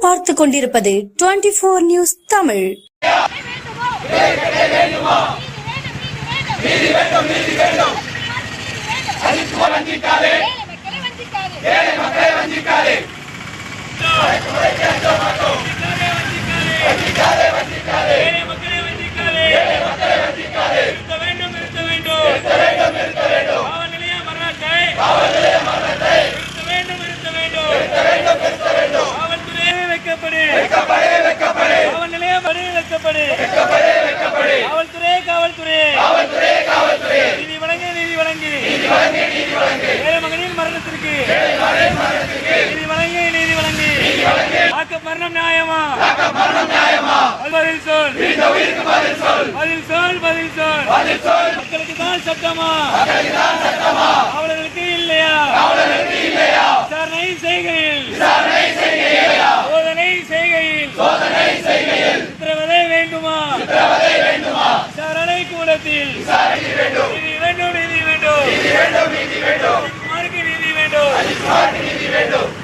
பார்த்து கொண்டிருப்பது twenty four news Tamil. வேண்டும் வேண்டும். படி வைக்கப்படு. காவல்துறை காவல்துறை. நீதி வழங்கு நீதி வழங்கு. ஏழை மகனின் மரணத்திற்கு. நீதி வழங்கு நீதி வழங்கு. ஆக்க மரணம் நியாயமா? பதில் சொல். பதில் சொல். பதில் சொல் மக்களுக்கு தான் சட்டமா? அவர்களுக்கு விசாரணை கூடத்தில் நீதி வேண்டும். நீதி வேண்டும் குமாருக்கு நீதி வேண்டும்.